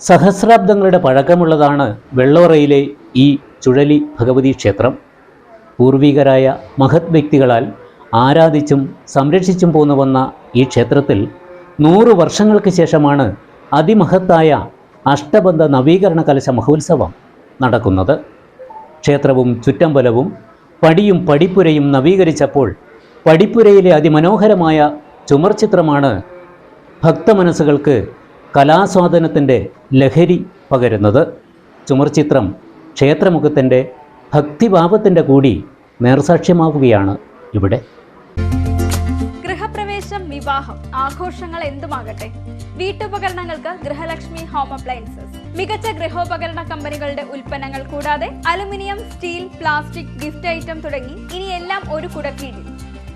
സഹസ്രാബ്ദങ്ങളുടെ പഴക്കമുള്ളതാണ് വെള്ളോറയിലെ ഈ ചുഴലി ഭഗവതി ക്ഷേത്രം. പൂർവികരായ മഹത് വ്യക്തികളാൽ ആരാധിച്ചും സംരക്ഷിച്ചും പോന്നു വന്ന ഈ ക്ഷേത്രത്തിൽ നൂറ് വർഷങ്ങൾക്ക് ശേഷമാണ് അതിമഹത്തായ അഷ്ടബന്ധ നവീകരണ കലശ മഹോത്സവം നടക്കുന്നത്. ക്ഷേത്രവും ചുറ്റമ്പലവും പടിയും പടിപ്പുരയും നവീകരിച്ചപ്പോൾ പടിപ്പുരയിലെ അതിമനോഹരമായ ചുമർചിത്രമാണ് ഭക്തമനസ്സുകൾക്ക് കലാസ്വാദനത്തിന്റെ ലഹരി പകരുന്നത്. ചുമർചിത്രം ക്ഷേത്രമുഖത്തിന്റെ ഭക്തിഭാവത്തിന്റെ കൂടി നേർസാക്ഷ്യമാവുകയാണ് ഇവിടെ. ഗൃഹപ്രവേശം വിവാഹം ആഘോഷങ്ങൾ എന്തുമാകട്ടെ? വീട്ടുപകരണങ്ങൾക്ക് ഗൃഹലക്ഷ്മി ഹോം അപ്ലയൻസസ്. മികച്ച ഗൃഹോപകരണ കമ്പനികളുടെ ഉൽപ്പന്നങ്ങൾ കൂടാതെ aluminium steel plastic gift item തുടങ്ങി ഇനി എല്ലാം ഒരു കുടക്കീഴിൽ.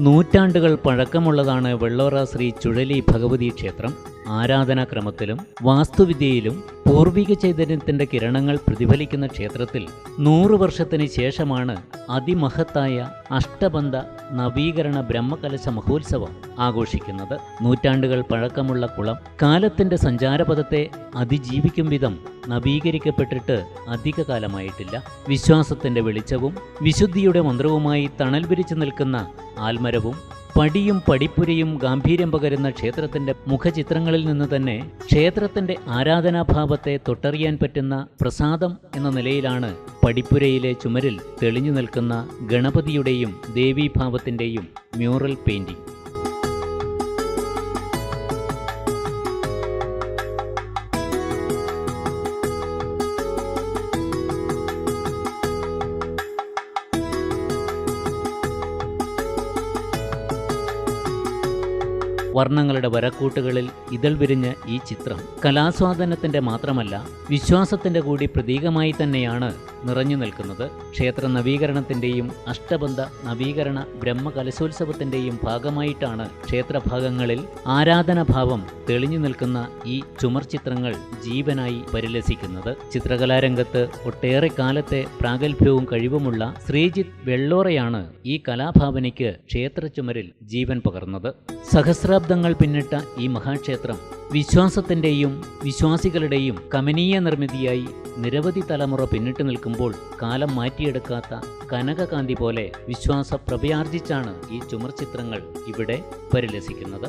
നൂറ്റാണ്ടുകൾ പഴക്കമുള്ളതാണ് വെള്ളോറ ശ്രീ ചുഴലി ഭഗവതി ക്ഷേത്രം. ആരാധനാക്രമത്തിലും വാസ്തുവിദ്യയിലും പൂർവിക ചൈതന്യത്തിന്റെ കിരണങ്ങൾ പ്രതിഫലിക്കുന്ന ക്ഷേത്രത്തിൽ നൂറു വർഷത്തിന് ശേഷമാണ് അതിമഹത്തായ അഷ്ടബന്ധ നവീകരണ ബ്രഹ്മകലശ മഹോത്സവം ആഘോഷിക്കുന്നത്. നൂറ്റാണ്ടുകൾ പഴക്കമുള്ള കുളം കാലത്തിന്റെ സഞ്ചാരപഥത്തെ അതിജീവിക്കും വിധം നവീകരിക്കപ്പെട്ടിട്ട് അധിക കാലമായിട്ടില്ല വിശ്വാസത്തിന്റെ വെളിച്ചവും വിശുദ്ധിയുടെ മന്ത്രവുമായി തണൽ വിരിച്ചു നിൽക്കുന്ന ആൽമരവും പടിയും പടിപ്പുരയും ഗാംഭീര്യം പകരുന്ന ക്ഷേത്രത്തിന്റെ മുഖചിത്രങ്ങളിൽ നിന്ന് തന്നെ ക്ഷേത്രത്തിന്റെ ആരാധനാഭാവത്തെ തൊട്ടറിയാൻ പറ്റുന്ന പ്രസാദം എന്ന നിലയിലാണ് പടിപ്പുരയിലെ ചുമരിൽ തെളിഞ്ഞു നിൽക്കുന്ന ഗണപതിയുടെയും ദേവീഭാവത്തിന്റെയും മ്യൂറൽ പെയിന്റിംഗ്. വർണങ്ങളുടെ വരക്കൂട്ടുകളിൽ ഇതൾ വിരിഞ്ഞ ഈ ചിത്രം കലാസ്വാദനത്തിന്റെ മാത്രമല്ല വിശ്വാസത്തിന്റെ കൂടി പ്രതീകമായി തന്നെയാണ് നിറഞ്ഞു നിൽക്കുന്നത് ക്ഷേത്ര നവീകരണത്തിന്റെയും അഷ്ടബന്ധ നവീകരണ ബ്രഹ്മകലശോത്സവത്തിന്റെയും ഭാഗമായിട്ടാണ് ക്ഷേത്രഭാഗങ്ങളിൽ ആരാധനാഭാവം തെളിഞ്ഞു നിൽക്കുന്ന ഈ ചുമർചിത്രങ്ങൾ ജീവനായി പരിലസിക്കുന്നത്. ചിത്രകലാരംഗത്ത് ഒട്ടേറെ കാലത്തെ പ്രാഗൽഭ്യവും കഴിവുമുള്ള ശ്രീജിത്ത് വെള്ളോറയാണ് ഈ കലാഭാവനയ്ക്ക് ക്ഷേത്ര ചുമരിൽ ജീവൻ പകർന്നത്. സഹസ്രാബ്ദങ്ങൾ പിന്നിട്ട ഈ മഹാക്ഷേത്രം വിശ്വാസത്തിന്റെയും വിശ്വാസികളുടെയും കമനീയ നിർമ്മിതിയായി നിരവധി തലമുറ പിന്നിട്ട് നിൽക്കുമ്പോൾ കാലം മാറ്റിയെടുക്കാത്ത കനകകാന്തി പോലെ വിശ്വാസ പ്രഭയാർജിച്ചാണ് ഈ ചുമർചിത്രങ്ങൾ ഇവിടെ പരിലസിക്കുന്നത്.